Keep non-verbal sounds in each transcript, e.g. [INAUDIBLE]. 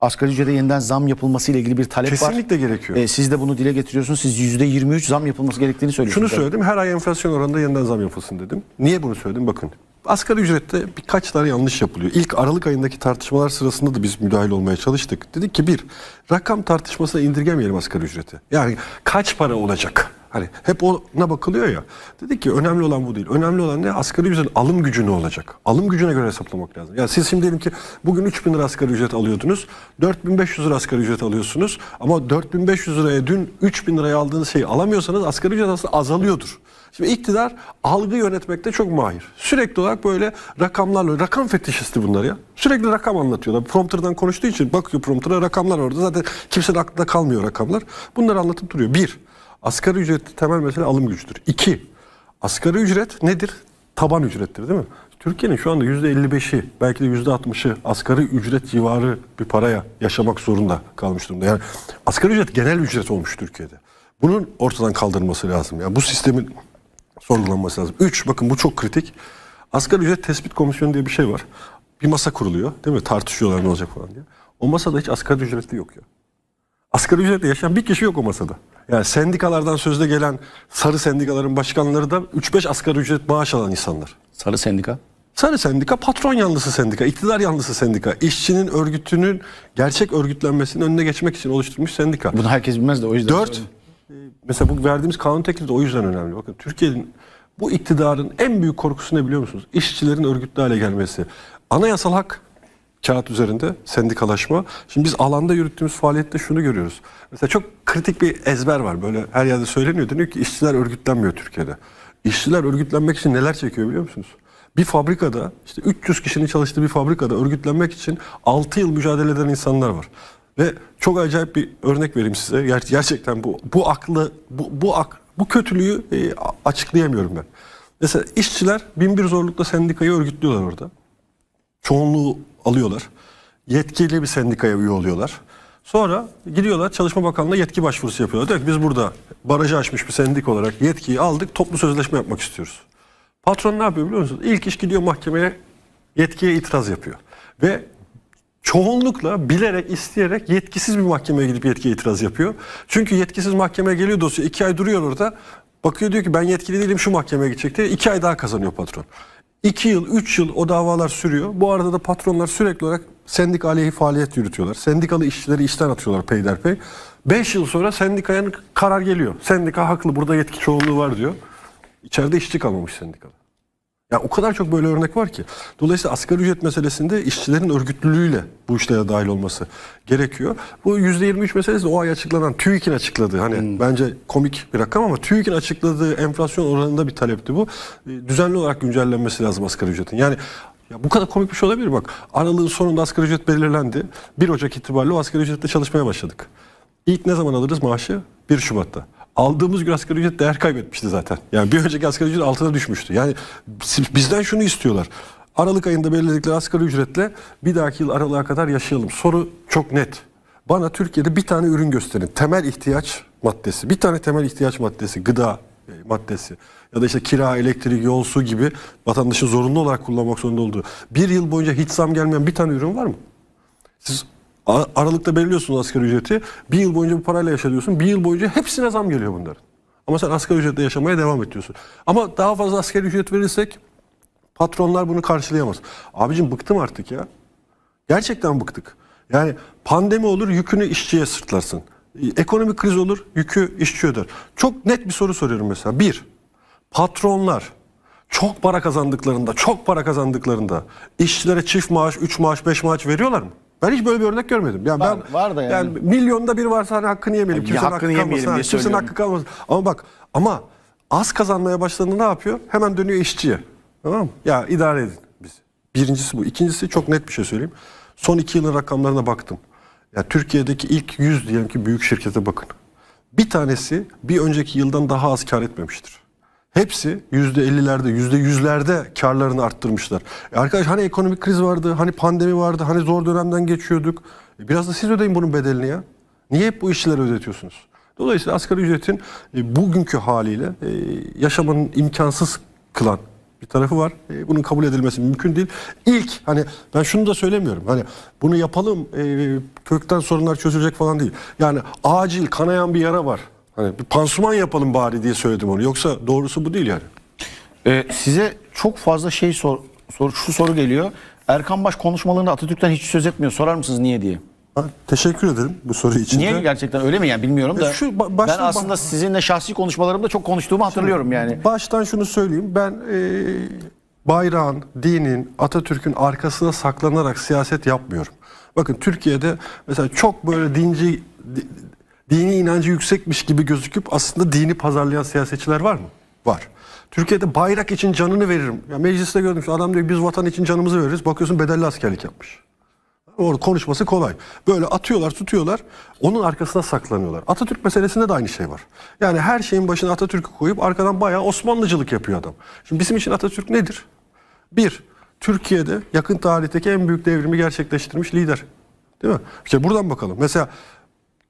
Asgari ücrete yeniden zam yapılması ile ilgili bir talep var. Kesinlikle gerekiyor. E, siz de bunu dile getiriyorsunuz. Siz %23 zam yapılması gerektiğini Şunu söylüyorsunuz. söyledim, her ay enflasyon oranında yeniden zam yapılsın dedim. Niye bunu söyledim? Bakın, asgari ücrette birkaç tane yanlış yapılıyor. İlk Aralık ayındaki tartışmalar sırasında da biz müdahil olmaya çalıştık. Dedik ki bir, rakam tartışmasına indirgemeyelim asgari ücreti. Yani kaç para olacak? Hani hep ona bakılıyor ya. Dedik ki önemli olan bu değil. Önemli olan ne? Asgari ücretin alım gücü ne olacak? Alım gücüne göre hesaplamak lazım. Yani siz şimdi diyelim ki bugün 3000 lira asgari ücret alıyordunuz. 4500 lira asgari ücret alıyorsunuz. Ama 4500 liraya dün 3000 liraya aldığınız şeyi alamıyorsanız asgari ücret aslında azalıyordur. Şimdi iktidar algı yönetmekte çok mahir. Sürekli olarak böyle rakamlarla, rakam fetişisti bunlar ya. Sürekli rakam anlatıyorlar. Prompterdan konuştuğu için bakıyor promptera rakamlar orada. Zaten kimsenin aklında kalmıyor rakamlar. Bunları anlatıp duruyor. Bir, asgari ücret temel mesele alım gücüdür. İki, asgari ücret nedir? Taban ücrettir değil mi? Türkiye'nin şu anda %55'i belki de %60'ı asgari ücret civarı bir paraya yaşamak zorunda kalmış durumda. Yani asgari ücret genel ücret olmuş Türkiye'de. Bunun ortadan kaldırılması lazım. Yani bu sistemin sorgulanması lazım. Üç, bakın bu çok kritik. Asgari ücret tespit komisyonu diye bir şey var. Bir masa kuruluyor değil mi? Tartışıyorlar ne olacak falan diye. O masada hiç asgari ücretli yok ya. Asgari ücretle yaşayan bir kişi yok o masada. Yani sendikalardan sözde gelen sarı sendikaların başkanları da 3-5 asgari ücret maaş alan insanlar. Sarı sendika. Sarı sendika patron yanlısı sendika, iktidar yanlısı sendika. İşçinin örgütünün gerçek örgütlenmesinin önüne geçmek için oluşturmuş sendika. Bunu herkes bilmez de o yüzden. Dört, e, mesela bu verdiğimiz kanun teklifi de o yüzden önemli. Bakın Türkiye'nin bu iktidarın en büyük korkusu ne biliyor musunuz? İşçilerin örgütlü hale gelmesi. Anayasal hak kağıt üzerinde sendikalaşma. Şimdi biz alanda yürüttüğümüz faaliyette şunu görüyoruz. Mesela çok kritik bir ezber var. Böyle her yerde söyleniyor. Deniyor ki işçiler örgütlenmiyor Türkiye'de. İşçiler örgütlenmek için neler çekiyor biliyor musunuz? Bir fabrikada işte 300 kişinin çalıştığı bir fabrikada örgütlenmek için 6 yıl mücadele eden insanlar var. Ve çok acayip bir örnek vereyim size. Ger- gerçekten bu bu aklı bu bu ak, bu kötülüğü e, açıklayamıyorum ben. Mesela işçiler bin bir zorlukla sendikayı örgütlüyorlar orada. Çoğunluğu alıyorlar. Yetkili bir sendikaya üye oluyorlar. Sonra gidiyorlar Çalışma Bakanlığı'na yetki başvurusu yapıyorlar. Diyor ki biz burada barajı aşmış bir sendik olarak yetkiyi aldık toplu sözleşme yapmak istiyoruz. Patron ne yapıyor biliyor musunuz? İlk iş gidiyor mahkemeye yetkiye itiraz yapıyor. Ve çoğunlukla bilerek isteyerek yetkisiz bir mahkemeye gidip yetkiye itiraz yapıyor. Çünkü yetkisiz mahkemeye geliyor dosya iki ay duruyor orada. Bakıyor diyor ki ben yetkili değilim şu mahkemeye gidecek diye iki ay daha kazanıyor patron. İki yıl, üç yıl o davalar sürüyor. Bu arada da patronlar sürekli olarak sendika aleyhi faaliyet yürütüyorlar. Sendikalı işçileri işten atıyorlar peyderpey. Beş yıl sonra sendikaya karar geliyor. Sendika haklı burada yetki çoğunluğu var diyor. İçeride işçi kalmamış sendikada. Ya o kadar çok böyle örnek var ki. Dolayısıyla asgari ücret meselesinde işçilerin örgütlülüğüyle bu işlere dahil olması gerekiyor. Bu %23 meselesi de o ay açıklanan TÜİK'in açıkladığı hani bence komik bir rakam ama TÜİK'in açıkladığı enflasyon oranında bir talepti bu. E, Düzenli olarak güncellenmesi lazım asgari ücretin. Yani ya bu kadar komik bir şey olabilir bak. Aralığın sonunda asgari ücret belirlendi. 1 Ocak itibariyle o asgari ücretle çalışmaya başladık. İlk ne zaman alırız maaşı? 1 Şubat'ta. Aldığımız gün asgari ücret değer kaybetmişti zaten. Yani bir önceki asgari ücret altına düşmüştü. Yani biz- bizden şunu istiyorlar. Aralık ayında belirledikleri asgari ücretle bir dahaki yıl aralığa kadar yaşayalım. Soru çok net. Bana Türkiye'de bir tane ürün gösterin. Temel ihtiyaç maddesi. Bir tane temel ihtiyaç maddesi. Gıda e, maddesi. Ya da işte kira, elektrik, yol, su gibi vatandaşın zorunlu olarak kullanmak zorunda olduğu. Bir yıl boyunca hiç zam gelmeyen bir tane ürün var mı? Siz Aralıkta belirliyorsunuz asgari ücreti. Bir yıl boyunca bu parayla yaşıyorsun. Bir yıl boyunca hepsine zam geliyor bunların. Ama sen asgari ücretle yaşamaya devam ediyorsun. Ama daha fazla asgari ücret verirsek patronlar bunu karşılayamaz. Abicim bıktım artık ya. Gerçekten bıktık. Yani pandemi olur yükünü işçiye sırtlarsın. Ekonomik kriz olur yükü işçi öder. Çok net bir soru soruyorum mesela. Bir, patronlar çok para kazandıklarında, çok para kazandıklarında işçilere çift maaş, üç maaş, beş maaş veriyorlar mı? Ben hiç böyle bir örnek görmedim. Yani Var- ben, var da yani. milyonda bir varsa hani hakkını yemeyelim. Ya Kimsenin hakkını hakkı yemeyelim kalmasın. diye Kimsenin söylüyorum. hakkı kalmasın. Ama bak ama az kazanmaya başladığında ne yapıyor? Hemen dönüyor işçiye. Tamam mı? Ya idare edin biz. Birincisi bu. İkincisi çok net bir şey söyleyeyim. Son iki yılın rakamlarına baktım. Ya Türkiye'deki ilk 100 diyelim ki büyük şirkete bakın. Bir tanesi bir önceki yıldan daha az kar etmemiştir. Hepsi yüzde ellilerde, yüzde yüzlerde karlarını arttırmışlar. E arkadaş hani ekonomik kriz vardı, hani pandemi vardı, hani zor dönemden geçiyorduk. E biraz da siz ödeyin bunun bedelini ya. Niye hep bu işçilere ödetiyorsunuz? Dolayısıyla asgari ücretin e, bugünkü haliyle e, yaşamanın imkansız kılan bir tarafı var. E, bunun kabul edilmesi mümkün değil. İlk hani ben şunu da söylemiyorum. Hani bunu yapalım e, kökten sorunlar çözülecek falan değil. Yani acil kanayan bir yara var. Hani bir pansuman yapalım bari diye söyledim onu. Yoksa doğrusu bu değil yani. Ee, size çok fazla şey sor, sor, şu soru geliyor. Erkan Baş konuşmalarında Atatürk'ten hiç söz etmiyor. Sorar mısınız niye diye? Ha, teşekkür ederim bu soru için. Niye gerçekten öyle mi yani bilmiyorum da. E, şu ba- ben aslında sizinle şahsi konuşmalarımda çok konuştuğumu hatırlıyorum yani. Baştan şunu söyleyeyim. Ben e, bayrağın, dinin, Atatürk'ün arkasına saklanarak siyaset yapmıyorum. Bakın Türkiye'de mesela çok böyle dinci, di- dini inancı yüksekmiş gibi gözüküp aslında dini pazarlayan siyasetçiler var mı? Var. Türkiye'de bayrak için canını veririm. Ya mecliste gördüm şu adam diyor ki, biz vatan için canımızı veririz. Bakıyorsun bedelli askerlik yapmış. Orada konuşması kolay. Böyle atıyorlar, tutuyorlar. Onun arkasına saklanıyorlar. Atatürk meselesinde de aynı şey var. Yani her şeyin başına Atatürk'ü koyup arkadan bayağı Osmanlıcılık yapıyor adam. Şimdi bizim için Atatürk nedir? Bir, Türkiye'de yakın tarihteki en büyük devrimi gerçekleştirmiş lider. Değil mi? İşte buradan bakalım. Mesela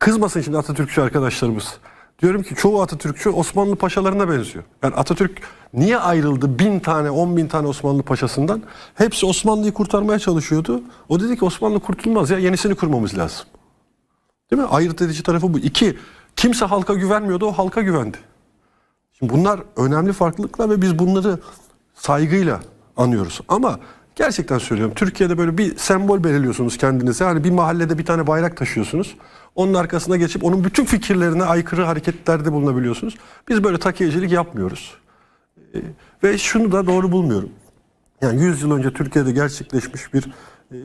kızmasın şimdi Atatürkçü arkadaşlarımız. Diyorum ki çoğu Atatürkçü Osmanlı paşalarına benziyor. Yani Atatürk niye ayrıldı bin tane, on bin tane Osmanlı paşasından? Hepsi Osmanlı'yı kurtarmaya çalışıyordu. O dedi ki Osmanlı kurtulmaz ya yenisini kurmamız lazım. Değil mi? Ayırt edici tarafı bu. İki, kimse halka güvenmiyordu, o halka güvendi. Şimdi bunlar önemli farklılıklar ve biz bunları saygıyla anıyoruz. Ama gerçekten söylüyorum Türkiye'de böyle bir sembol belirliyorsunuz kendinize. Hani bir mahallede bir tane bayrak taşıyorsunuz. Onun arkasına geçip onun bütün fikirlerine aykırı hareketlerde bulunabiliyorsunuz. Biz böyle takiyecilik yapmıyoruz. Ee, ve şunu da doğru bulmuyorum. Yani 100 yıl önce Türkiye'de gerçekleşmiş bir e,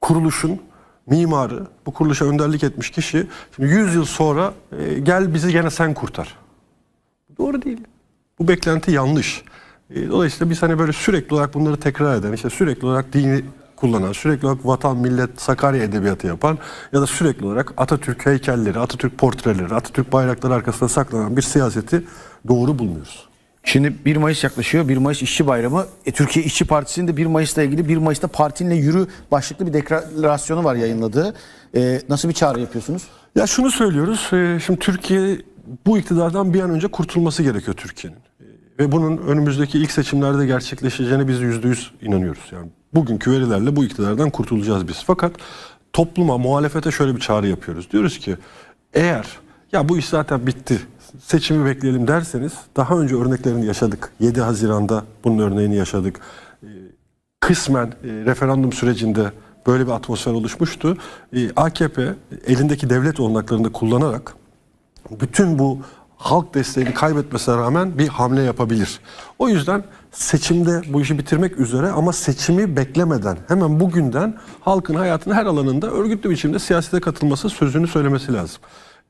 kuruluşun mimarı, bu kuruluşa önderlik etmiş kişi, şimdi 100 yıl sonra e, gel bizi gene sen kurtar. Doğru değil. Bu beklenti yanlış. E, Dolayısıyla biz hani böyle sürekli olarak bunları tekrar eden, işte sürekli olarak dini kullanan, sürekli olarak vatan, millet, Sakarya edebiyatı yapan ya da sürekli olarak Atatürk heykelleri, Atatürk portreleri, Atatürk bayrakları arkasında saklanan bir siyaseti doğru bulmuyoruz. Şimdi 1 Mayıs yaklaşıyor. 1 Mayıs İşçi Bayramı. E, Türkiye İşçi Partisi'nin de 1 Mayıs'la ilgili 1 Mayıs'ta partinle yürü başlıklı bir deklarasyonu var yayınladığı. E, nasıl bir çağrı yapıyorsunuz? Ya şunu söylüyoruz. e, Şimdi Türkiye bu iktidardan bir an önce kurtulması gerekiyor Türkiye'nin. Ve bunun önümüzdeki ilk seçimlerde gerçekleşeceğine biz yüzde yüz inanıyoruz. Yani bugünkü verilerle bu iktidardan kurtulacağız biz. Fakat topluma, muhalefete şöyle bir çağrı yapıyoruz. Diyoruz ki eğer ya bu iş zaten bitti seçimi bekleyelim derseniz daha önce örneklerini yaşadık. 7 Haziran'da bunun örneğini yaşadık. E, kısmen e, referandum sürecinde böyle bir atmosfer oluşmuştu. E, AKP elindeki devlet olanaklarını kullanarak bütün bu halk desteğini kaybetmesine rağmen bir hamle yapabilir. O yüzden seçimde bu işi bitirmek üzere ama seçimi beklemeden hemen bugünden halkın hayatının her alanında örgütlü biçimde siyasete katılması sözünü söylemesi lazım.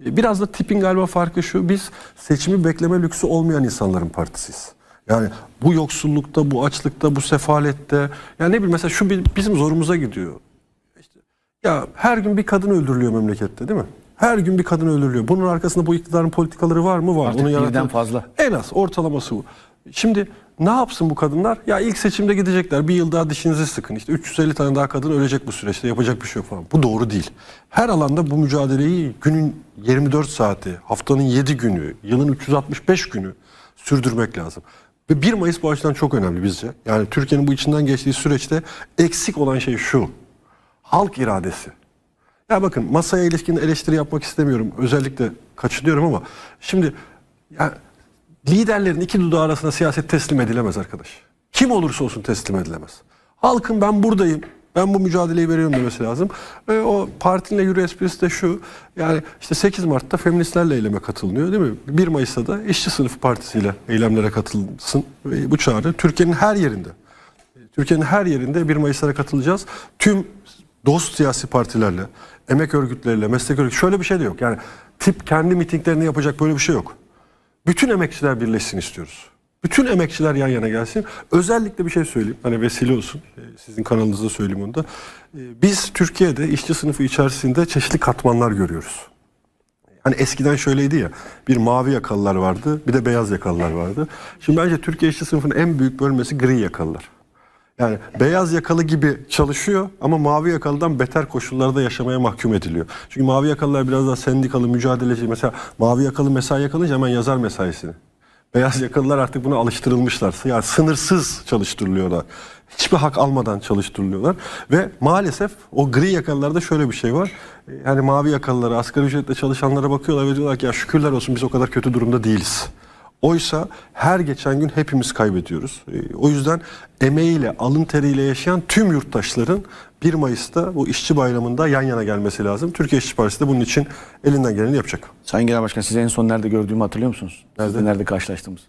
E, Biraz da tipin galiba farkı şu biz seçimi bekleme lüksü olmayan insanların partisiyiz. Yani bu yoksullukta, bu açlıkta, bu sefalette yani ne bileyim mesela şu bi- bizim zorumuza gidiyor. Ya her gün bir kadın öldürülüyor memlekette değil mi? Her gün bir kadın öldürülüyor. Bunun arkasında bu iktidarın politikaları var mı? Var. Artık Onu birden yaratan- fazla. En az ortalaması bu. Şimdi ne yapsın bu kadınlar? Ya ilk seçimde gidecekler. Bir yıl daha dişinizi sıkın. İşte 350 tane daha kadın ölecek bu süreçte. Yapacak bir şey yok falan. Bu doğru değil. Her alanda bu mücadeleyi günün 24 saati, haftanın 7 günü, yılın 365 günü sürdürmek lazım. Ve 1 Mayıs bu açıdan çok önemli bizce. Yani Türkiye'nin bu içinden geçtiği süreçte eksik olan şey şu. Halk iradesi. Ya bakın masaya ilişkin eleştiri yapmak istemiyorum. Özellikle kaçınıyorum ama şimdi ya liderlerin iki dudağı arasında siyaset teslim edilemez arkadaş. Kim olursa olsun teslim edilemez. Halkın ben buradayım. Ben bu mücadeleyi veriyorum demesi lazım. Ve o partinin yürü esprisi de şu. Yani işte 8 Mart'ta feministlerle eyleme katılınıyor değil mi? 1 Mayıs'ta da işçi sınıfı partisiyle eylemlere katılsın. Ve bu çağrı Türkiye'nin her yerinde. Türkiye'nin her yerinde 1 Mayıs'lara katılacağız. Tüm dost siyasi partilerle, emek örgütleriyle, meslek örgütleri şöyle bir şey de yok. Yani tip kendi mitinglerini yapacak böyle bir şey yok. Bütün emekçiler birleşsin istiyoruz. Bütün emekçiler yan yana gelsin. Özellikle bir şey söyleyeyim. Hani vesile olsun. Ee, Sizin kanalınızda söyleyeyim onu da. Ee, Biz Türkiye'de işçi sınıfı içerisinde çeşitli katmanlar görüyoruz. Hani eskiden şöyleydi ya. Bir mavi yakalılar vardı, bir de beyaz yakalılar vardı. Şimdi bence Türkiye işçi sınıfının en büyük bölmesi gri yakalılar. Yani beyaz yakalı gibi çalışıyor ama mavi yakalıdan beter koşullarda yaşamaya mahkum ediliyor. Çünkü mavi yakalılar biraz daha sendikalı, mücadeleci. Mesela mavi yakalı mesai yakalınca hemen yazar mesaisini. Beyaz yakalılar artık buna alıştırılmışlar. Yani sınırsız çalıştırılıyorlar. Hiçbir hak almadan çalıştırılıyorlar. Ve maalesef o gri yakalılarda şöyle bir şey var. Yani mavi yakalılara, asgari ücretle çalışanlara bakıyorlar ve diyorlar ki ya şükürler olsun biz o kadar kötü durumda değiliz. Oysa her geçen gün hepimiz kaybediyoruz. Ee, O yüzden emeğiyle, alın teriyle yaşayan tüm yurttaşların 1 Mayıs'ta bu işçi bayramında yan yana gelmesi lazım. Türkiye İşçi Partisi de bunun için elinden geleni yapacak. Sayın Genel Başkan sizi en son nerede gördüğümü hatırlıyor musunuz? Nerede? Nerede karşılaştığımız?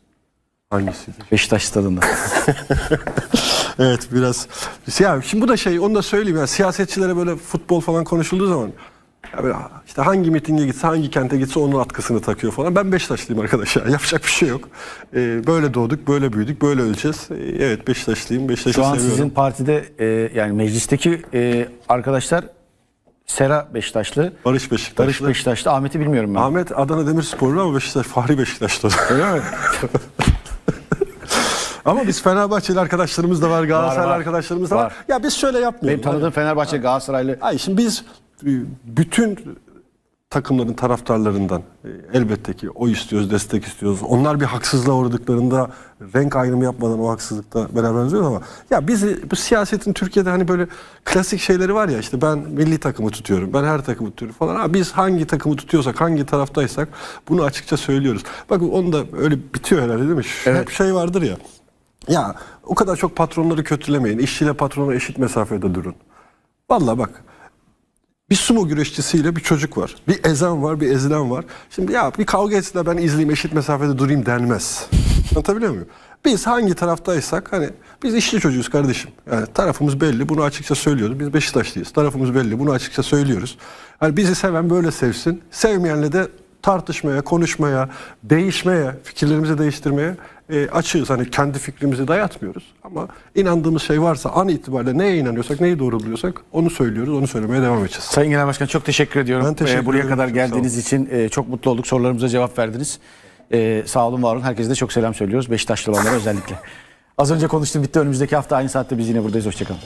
Hangisiydi? Beşiktaş stadında. [LAUGHS] [LAUGHS] Evet biraz. Ya şimdi bu da şey onu da söyleyeyim ya siyasetçilere böyle futbol falan konuşulduğu zaman ya böyle işte hangi mitinge gitse hangi kente gitse onun atkısını takıyor falan. Ben Beşiktaşlıyım arkadaş ya [LAUGHS] yapacak bir şey yok. Ee, böyle doğduk böyle büyüdük böyle öleceğiz. Ee, evet Beşiktaşlıyım Beşiktaş'ı Şu an seviyorum. sizin partide e, yani meclisteki e, arkadaşlar Sera Beşiktaşlı, Barış Beşiktaşlı. Barış Beşiktaşlı, Ahmet'i bilmiyorum ben. Ahmet Adana Demirsporlu ama Beşiktaş Fahri Beşiktaşlı. [LAUGHS] Öyle mi? [LAUGHS] ama biz Fenerbahçeli arkadaşlarımız da var, Galatasaraylı var. arkadaşlarımız da var. Var. Ya biz şöyle yapmıyoruz. Benim tanıdığım Fenerbahçe, Galatasaraylı. Ay şimdi biz bütün takımların taraftarlarından e, elbette ki o istiyoruz, destek istiyoruz. Onlar bir haksızlığa uğradıklarında renk ayrımı yapmadan o haksızlıkta beraber oluyoruz ama ya bizi bu siyasetin Türkiye'de hani böyle klasik şeyleri var ya işte ben milli takımı tutuyorum, ben her takımı tutuyorum falan. Ha, biz hangi takımı tutuyorsak, hangi taraftaysak bunu açıkça söylüyoruz. Bakın onu da öyle bitiyor herhalde değil mi? Evet. Hep şey vardır ya. Ya o kadar çok patronları kötülemeyin. İşçiyle patrona eşit mesafede durun. Vallahi bak bir sumo güreşçisiyle bir çocuk var. Bir ezan var, bir ezilen var. Şimdi ya bir kavga etsinler ben izleyeyim eşit mesafede durayım denmez. Anlatabiliyor muyum? Biz hangi taraftaysak hani biz işçi çocuğuyuz kardeşim. Yani tarafımız belli bunu açıkça söylüyoruz. Biz Beşiktaşlıyız. Tarafımız belli bunu açıkça söylüyoruz. Hani bizi seven böyle sevsin. Sevmeyenle de tartışmaya, konuşmaya, değişmeye, fikirlerimizi değiştirmeye e, açığız. Hani kendi fikrimizi dayatmıyoruz. Ama inandığımız şey varsa an itibariyle neye inanıyorsak, neyi doğru buluyorsak onu söylüyoruz, onu söylemeye devam edeceğiz. Sayın Genel Başkan çok teşekkür ediyorum. Ben teşekkür Ee, Buraya ederim. kadar geldiğiniz için e, çok mutlu olduk. Sorularımıza cevap verdiniz. Ee, sağ olun, var olun. Herkese de çok selam söylüyoruz. Beşiktaşlı olanlara özellikle. Az önce konuştum bitti. Önümüzdeki hafta aynı saatte biz yine buradayız. Hoşçakalın.